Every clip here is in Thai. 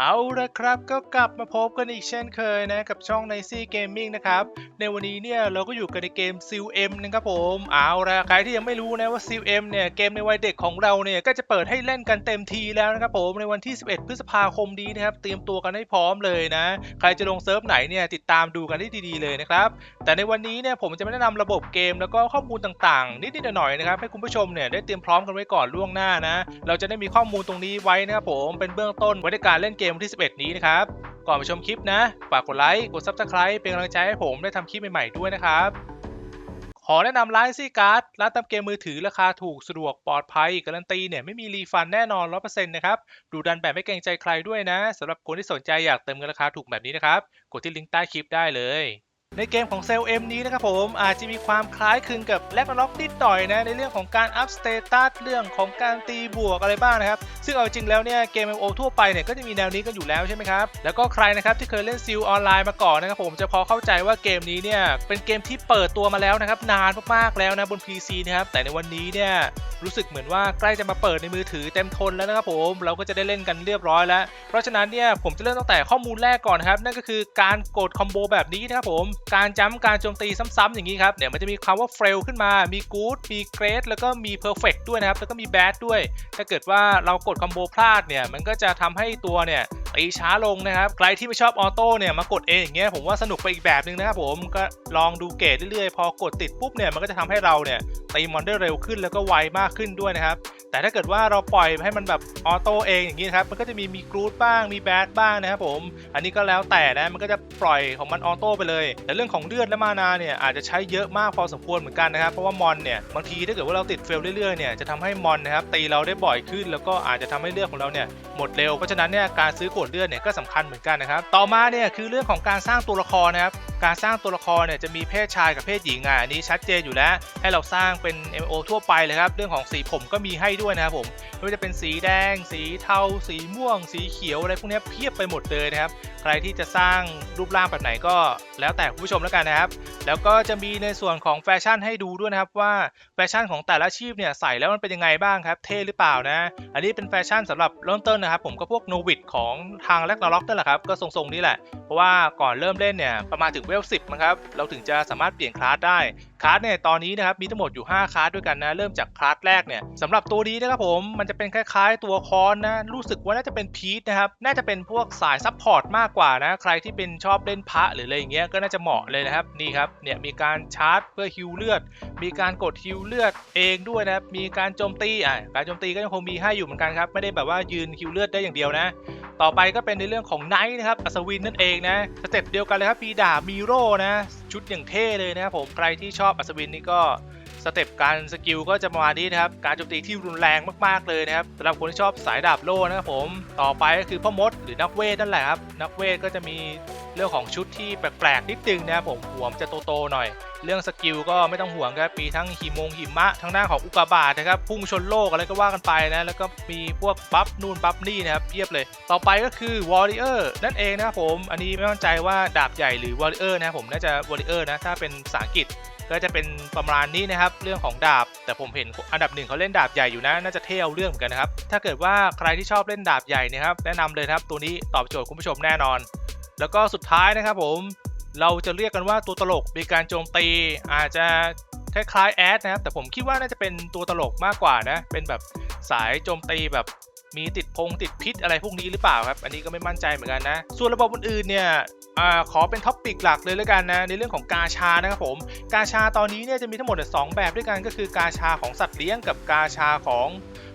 เอาละครับก็กลับมาพบกันอีกเช่นเคยนะ กับช่องในซีเกมมิ่งนะครับ ในวันนี้เนี่ยเราก็อยู่กันในเกม s ิ l M นะครับผมเอาละใครที่ยังไม่รู้นะว่า s ิ l M เนี่ยเกมในวัยเด็กของเราเนี่ยก็จะเปิดให้เล่นกันเต็มทีแล้วนะครับผมในวันที่ 11 พฤษภาคมนี้นะครับเตรียมตัวกันให้พร้อมเลยนะ ใครจะลงเซิร์ฟไหนเนี่ยติดตามดูกันได้ดีๆเลยนะครับแต่ในวันนี้เนี่ยผมจะไม่แนะนำระบบเกมแล้วก็ข้อมูลต่างๆ นิดๆหน่อยๆนะครับให้คุณผู้ชมเนี่ยได้เตรียมพร้อมกันไว้ก่อนล่วงหน้านะเราจะได้มีข้อมูลตรงนี้ไว้นะครับผมเป็นเบื้องต้นไว้ในการเล่นเกมวันที่ 11 นี้นะครับ ก่อนไปชมคลิปนะฝากกดไลค์ กด Subscribe เป็นกำลังใจให้ผมได้ทำคลิปใหม่ๆด้วยนะครับ ขอแนะนำร้านซีการ์ดร้านทำเกมมือถือราคาถูกสะดวกปลอดภัยการันตีเนี่ยไม่มีรีฟันแน่นอน 100%นะครับดูดันแบบไม่เกรงใจใครด้วยนะสำหรับคนที่สนใจอยากเติมเงินราคาถูกแบบนี้นะครับกดที่ลิงก์ใต้คลิปได้เลย ในเกมของเซลเอ็มนี้นะครับผมอาจจะมีความคล้ายคลึงกับแลกล็อกนิดหน่อยนะในเรื่องของการอัพสเตตัสเรื่องของการตีบวกอะไรบ้างนะครับ ซึ่งเอาจริงแล้วเนี่ยเกม MMO ทั่วไปเนี่ยก็จะมีแนวนี้กันอยู่แล้วใช่ไหมครับ แล้วก็ใครนะครับที่เคยเล่นซิลออนไลน์มาก่อนนะครับผมจะพอเข้าใจว่าเกมนี้เนี่ยเป็นเกมที่เปิดตัวมาแล้วนะครับนานมากๆแล้วนะบน PC นะครับแต่ในวันนี้เนี่ยรู้สึกเหมือนว่าใกล้จะมาเปิดในมือถือเต็มทนแล้วนะครับผมเราก็จะได้เล่นกันเรียบร้อยแล้ว เพราะฉะนั้นเนี่ยผมจะเริ่มตั้งแต่ข้อมูลแรกก่อนนะครับนั่นก็คือการกดคอมโบแบบนี้นะครับผมการจ้ำการโจมตีซ้ำๆอย่างนี้ครับเดี๋ยวมันจะมีคำว่า fail ขึ้นมา มี good มี great แล้วก็มี perfect ด้วยนะครับ แล้วก็มี bad ด้วย ถ้าเกิดว่าเรากดคอมโบพลาดเนี่ย มันก็จะทำให้ตัวเนี่ย ตีช้าลงนะครับ ใครที่ไม่ชอบออโต้เนี่ยมากดเองอย่างเงี้ยผมว่าสนุกไปอีกแบบหนึงนะครับผมก็ลองดูเกรดเรื่อยๆ พอกดติดปุ๊บเนี่ยมันก็จะทำให้เราเนี่ยตีมอนได้เร็วขึ้นแล้วก็ไวมากขึ้นด้วยนะครับ แต่ถ้าเกิดว่าเราปล่อยให้มันแบบออโต้เองอย่างนี้นะครับมันก็จะมีมีกรูดบ้างมีแบดบ้างนะครับผม อันนี้ก็แล้วแต่นะมันก็จะปล่อยของมันออโต้ไปเลย แต่เรื่องของเลือดและมานาเนี่ยอาจจะใช้เยอะมากพอสมควรเหมือนกันนะครับเพราะว่ามอนเนี่ยบางทีถ้าเกิดว่าเราติดเฟลเรื่อยๆเนี่ยจะทำให้มอนนะครับตีเราได้บ่อยขึ้น แล้วก็อาจจะทำให้เลือดของเราเนี่ยหมดเร็วเพราะฉะนั้นเนี่ยการซื้อกดเลือดเนี่ยก็สำคัญเหมือนกันนะครับ ต่อมาเนี่ยคือเรื่องของการสร้างตัวละครนะครับ การสร้างตัวละครเนี่ยจะมีเพศชายกับเพศหญิงอะอันนี้ชัดเจนอยู่แล้ว ให้เราสร้างเป็น MO ทั่วไปเลยครับ เรื่องของสีผมก็มีให้ด้วยนะครับผมไม่ว่าจะเป็นสีแดง สีเทา สีม่วง สีเขียวอะไรพวกนี้เพียบไปหมดเลยนะครับ ใครที่จะสร้างรูปร่างแบบไหนก็แล้วแต่ผู้ชมแล้วกันนะครับ แล้วก็จะมีในส่วนของแฟชั่นให้ดูด้วยนะครับว่าแฟชั่นของแต่ละอาชีพเนี่ยใส่แล้วมันเป็นยังไงบ้างครับ เท่หรือเปล่านะ อันนี้เป็นแฟชั่นสำหรับเริ่มต้นนะครับ ผมก็พวกโนวิดของทางแลกนาล็อกนั่นแหละครับก็ทรงๆนี้แหละเพราะว่าก่อนเริ่มเล่นเนี่ยประมาณถึงเวล10นะครับ เราถึงจะสามารถเปลี่ยนคลาสได้คลาสเนี่ยตอนนี้นะครับมีทั้งหมดอยู่ 5คลาสด้วยกันนะ เริ่มจากคลาสแรกเนี่ยสำหรับตัวนี้นะครับผมมันจะเป็นคล้ายๆ ตัวคอนนะ รู้สึกว่าน่าจะเป็นพีทนะครับ น่าจะเป็นพวกสายซัพพอร์ตมากกว่านะ ใครที่เป็นชอบเล่นพระหรืออะไรอย่างเงี้ยก็น่าจะเหมาะเลยนะครับนี่ครับเนี่ยมีการชาร์จเพื่อฮิวเลือด มีการกดฮิวเลือดเองด้วยนะครับมีการโจมตีอะการโจมตีก็ยังคงมีให้อยู่เหมือนกันครับไม่ได้แบบว่ายืนฮิวเลือดได้อย่างเดียวนะ ต่อไปก็เป็นในเรื่องของไนท์นะครับอัศวินนั่นเองนะสเต็ปเดียวกันเลยครับมีดาบมีโร่นะชุดอย่างเท่เลยนะครับผมใครที่ชอบอบอัศวินนี่ก็สเต็ปการสกิลก็จะประมาณนี้นะครับ การโจมตีที่รุนแรงมากๆเลยนะครับสำหรับคนที่ชอบสายดาบโล่นะครับผม ต่อไปก็คือพ่อมดหรือนักเวทนั่นแหละครับ นักเวทก็จะมีเรื่องของชุดที่แปลกๆนิดนึงนะครับผมหัวมจะโตๆหน่อย เรื่องสกิลก็ไม่ต้องห่วงครับมีทั้งหิมงหิมะทั้งหน้าของอุกกาบาตนะครับพุ่งชนโลกอะไรก็ว่ากันไปนะแล้วก็มีพวกบัฟนู่นบัฟนี่นะครับเพียบเลย ต่อไปก็คือวอริเออร์นั่นเองนะครับผม อันนี้ไม่มั่นใจว่าดาบใหญ่หรือวอริเออร์นะครับผมน่าจะวอริเออร์นะถ้าเป็นภาษาอังกฤษ ก็จะเป็นประมาณนี้นะครับเรื่องของดาบ แต่ผมเห็นอันดับหนึ่งเขาเล่นดาบใหญ่อยู่นะน่าจะเท่เอาเรื่องเหมือนกันนะครับถ้าเกิดว่าใครที่ชอบเล่นดาบใหญ่นะครับแนะนำเลยครับตัวนี้ตอบโจทย์คุณผู้ชมแน่นอน แล้วก็สุดท้ายนะครับผมเราจะเรียกกันว่าตัวตลกมีการโจมตีอาจจะคล้ายๆแอดนะครับแต่ผมคิดว่าน่าจะเป็นตัวตลกมากกว่านะเป็นแบบสายโจมตีแบบ มีติดพงติดพิษอะไรพวกนี้หรือเปล่าครับ อันนี้ก็ไม่มั่นใจเหมือนกันนะ ส่วนระบบอื่นๆเนี่ยอขอเป็นท็อปปิกหลักเลยแล้วกันนะ ในเรื่องของกาชานะครับผม กาชาตอนนี้เนี่ยจะมีทั้งหมดสองแบบด้วยกันก็คือกาชาของสัตว์เลี้ยงกับกาชาของ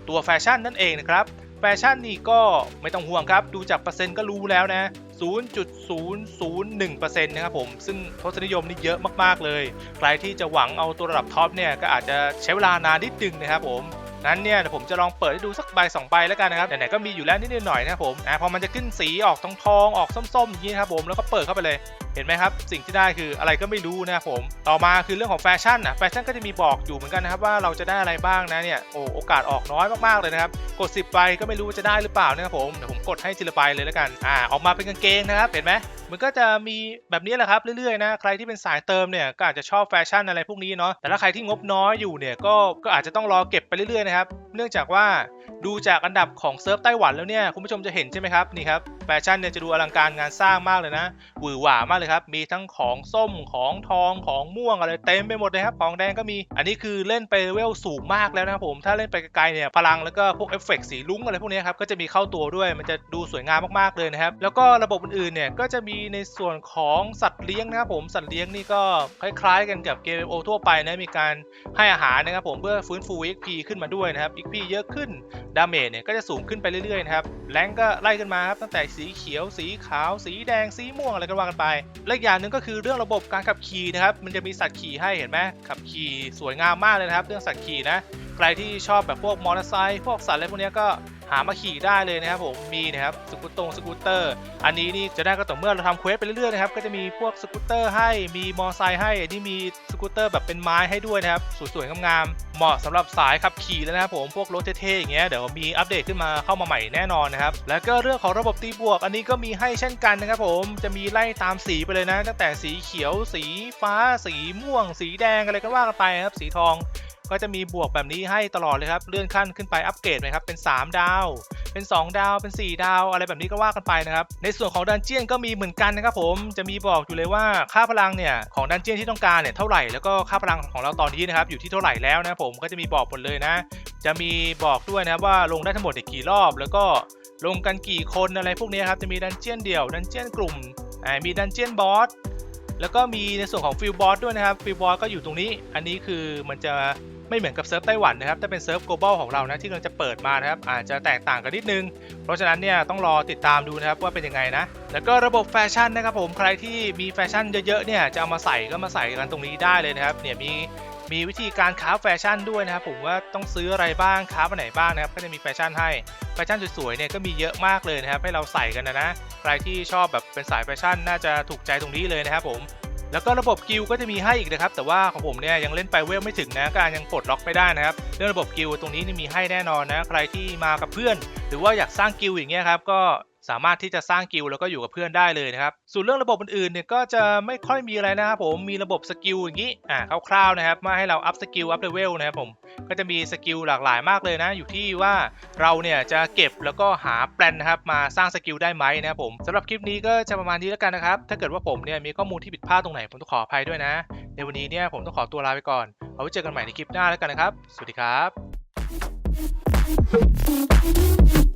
ตัวแฟชั่นนั่นเองนะครับแฟชั่นนี่ก็ไม่ต้องห่วงครับ ดูจากเปอร์เซ็นต์ก็รู้แล้วนะ 0.001%นะครับผม ซึ่งทศนิยมนี่เยอะมากๆเลย ใครที่จะหวังเอาตัวระดับท็อปเนี่ย ก็อาจจะใช้เวลานานนิดนึงนะครับผม นั้นเนี่ยเดี๋ยวผมจะลองเปิดให้ดูสักใบสองใบแล้วกันนะครับไหนๆก็มีอยู่แล้วนิดหน่อยนะผมอ่าพอมันจะขึ้นสีออกทองทองๆออกส้มๆอย่างนี้นครับผมแล้วก็เปิดเข้าไปเลยเห็นไหมครับ สิ่งที่ได้คืออะไรก็ไม่รู้นะครับผม ต่อมาคือเรื่องของแฟชั่นนะแฟชั่นก็จะมีบอกอยู่เหมือนกันนะครับว่าเราจะได้อะไรบ้างนะเนี่ยโอ้โอกาสออกน้อยมากๆเลยนะครับ กด 10ใบก็ไม่รู้ว่าจะได้หรือเปล่านะครับผมเดี๋ยวผมกดให้ทีละใบเลยแล้วกันอ่าออกมาเป็นกางเกงนะครับเห็นไหมมันก็จะมีแบบนี้แหละครับเรื่อยๆนะใครที่เป็นสายเติมเนี่ยก็อาจจะชอบแฟชั่นอะไรพวกนี้เนาะแต่ถ้าใครที่งบน้อยอยู่เนี่ยก็ก็อาจจะต้องรอเก็บไปเรื่อยๆนะครับเนื่องจากว่าดูจากอันดับของเซิร์ฟไต้หวันแล้วเนี่ยคุณผู้ชมจะเห็นใช่ไหมครับนี่ครับแฟชั่นเนี่ยจะดูอลังการงานสร้างมากเลยนะหวือหวามากเลยครับมีทั้งของส้มของทองของม่วงอะไรเต็มไปหมดเลยครับของแดงก็มี อันนี้คือเล่นไปเลเวลสูงมากแล้วนะครับผมถ้าเล่นไปไกลๆเนี่ยพลังแล้วก็พวกเอฟเฟกต์สีลุ้งอะไรพวกนี้ครับก็จะมีเข้าตัวด้วยมันจะดูสวยงามมากๆเลยนะครับแล้วก็ระบบอื่นๆเนี่ยก็จะมีในส่วนของสัตว์เลี้ยงนะครับผมสัตว์เลี้ยงนี่ก็คล้ายๆ กันกับเกมโอทั่วไปนะมีการให้อาหารนะครับผมเพื่อฟื้นฟู XP ขึ้นมาด้วยนะครับ XP เยอะขึ้นดาเมจเนี่ยก็จะสูงขึ้นไปเรื่อยๆนะครับแรงก็ไล่ขึ้นมาครับตั้งแต่สีเขียว สีขาว สีแดง สีม่วงอะไรก็ว่ากันไป และอย่างหนึ่งก็คือเรื่องระบบการขับขี่นะครับ มันจะมีสัตว์ขี่ให้เห็นไหมขับขี่สวยงามมากเลยนะครับ เรื่องสัตว์ขี่นะ ใครที่ชอบแบบพวกมอเตอร์ไซค์พวกสัตว์อะไรพวกนี้ก็ หามาขี่ได้เลยนะครับผมมีนะครับสกูตตงสกูตเตอร์ อันนี้นี่จะได้ก็ต่อเมื่อเราทำเควสไปเรื่อยๆนะครับก็จะมีพวกสกูตเตอร์ให้มีมอไซค์ให้อันนี้มีสกูตเตอร์แบบเป็นไม้ให้ด้วยนะครับสวยๆงามๆเหมาะสำหรับสายขับขี่แล้วนะครับผมพวกรถเท่ๆอย่างเงี้ยเดี๋ยวมีอัปเดตขึ้นมาเข้ามาใหม่แน่นอนนะครับแล้วก็เรื่องของระบบตีบวก อันนี้ก็มีให้เช่นกันนะครับผมจะมีไล่ตามสีไปเลยนะ ตั้งแต่สีเขียวสีฟ้า สีม่วง สีแดงอะไรก็ว่ากันไปนะครับสีทอง ก็จะมีบวกแบบนี้ให้ตลอดเลยครับเลื่อนขั้นขึ้นไปอัปเกรดไหมครับเป็น 3 ดาว เป็น 2 ดาวเป็น 4 ดาว อะไรแบบนี้ก็ว่ากันไปนะครับในส่วนของดันเจียนก็มีเหมือนกันนะครับผมจะมีบอกอยู่เลยว่าค่าพลังเนี่ยของดันเจียนที่ต้องการเนี่ยเท่าไหร่แล้วก็ค่าพลังของเราตอนนี้นะครับอยู่ที่เท่าไหร่แล้วนะผมก็จะมีบอกหมดเลยนะ จะมีบอกด้วยนะครับว่าลงได้ทั้งหมดกี่รอบแล้วก็ลงกันกี่คนอะไรพวกนี้ครับจะมีดันเจียนเดี่ยวดันเจียนกลุ่มมีดันเจียนบอสแล้วก็มีในส่วนของฟิลบอสด้วยนะครับฟิลบอสก็อยู่ตรงนี้ อันนี้คือมันจะ ไม่เหมือนกับเซิร์ฟไต้หวันนะครับถ้าเป็นเซิร์ฟ global ของเรานะที่กำลังจะเปิดมานะครับอาจจะแตกต่างกันนิดนึง เพราะฉะนั้นเนี่ยต้องรอติดตามดูนะครับว่าเป็นยังไงนะ แล้วก็ระบบแฟชั่นนะครับผมใครที่มีแฟชั่นเยอะๆเนี่ยจะเอามาใส่ก็มาใส่กันตรงนี้ได้เลยนะครับเนี่ยมีมีวิธีการค้าแฟชั่นด้วยนะครับผมว่าต้องซื้ออะไรบ้างค้าไปไหนบ้างนะครับก็จะมีแฟชั่นให้แฟชั่นสวยๆเนี่ยก็มีเยอะมากเลยนะครับให้เราใส่กันนะนะใครที่ชอบแบบเป็นสายแฟชั่นน่าจะถูกใจตรงนี้เลยนะครับผม แล้วก็ระบบกิลก็จะมีให้อีกนะครับแต่ว่าของผมเนี่ยยังเล่นไปเวลไม่ถึงนะก็ยังปลดล็อกไม่ได้นะครับเรื่องระบบกิลตรงนี้นี่มีให้แน่นอนนะใครที่มากับเพื่อน หรือว่าอยากสร้างกิลอย่างเงี้ยครับก็ สามารถที่จะสร้างกิลแล้วก็อยู่กับเพื่อนได้เลยนะครับ ส่วนเรื่องระบบอื่นๆเนี่ยก็จะไม่ค่อยมีอะไรนะครับผม มีระบบสกิลอย่างนี้อ่าคร่าวๆนะครับ มาให้เราอัพสกิลอัพเลเวลนะครับผม ก็จะมีสกิลหลากหลายมากเลยนะ อยู่ที่ว่าเราเนี่ยจะเก็บแล้วก็หาแปลนนะครับมาสร้างสกิลได้ไหมนะครับผมสำหรับคลิปนี้ก็จะประมาณนี้แล้วกันนะครับ ถ้าเกิดว่าผมเนี่ยมีข้อมูลที่ผิดพลาดตรงไหนผมต้องขออภัยด้วยนะ ในวันนี้เนี่ยผมต้องขอตัวลาไปก่อน เอาไว้เจอกันใหม่ในคลิปหน้าแล้วกันนะครับ สวัสดีครับ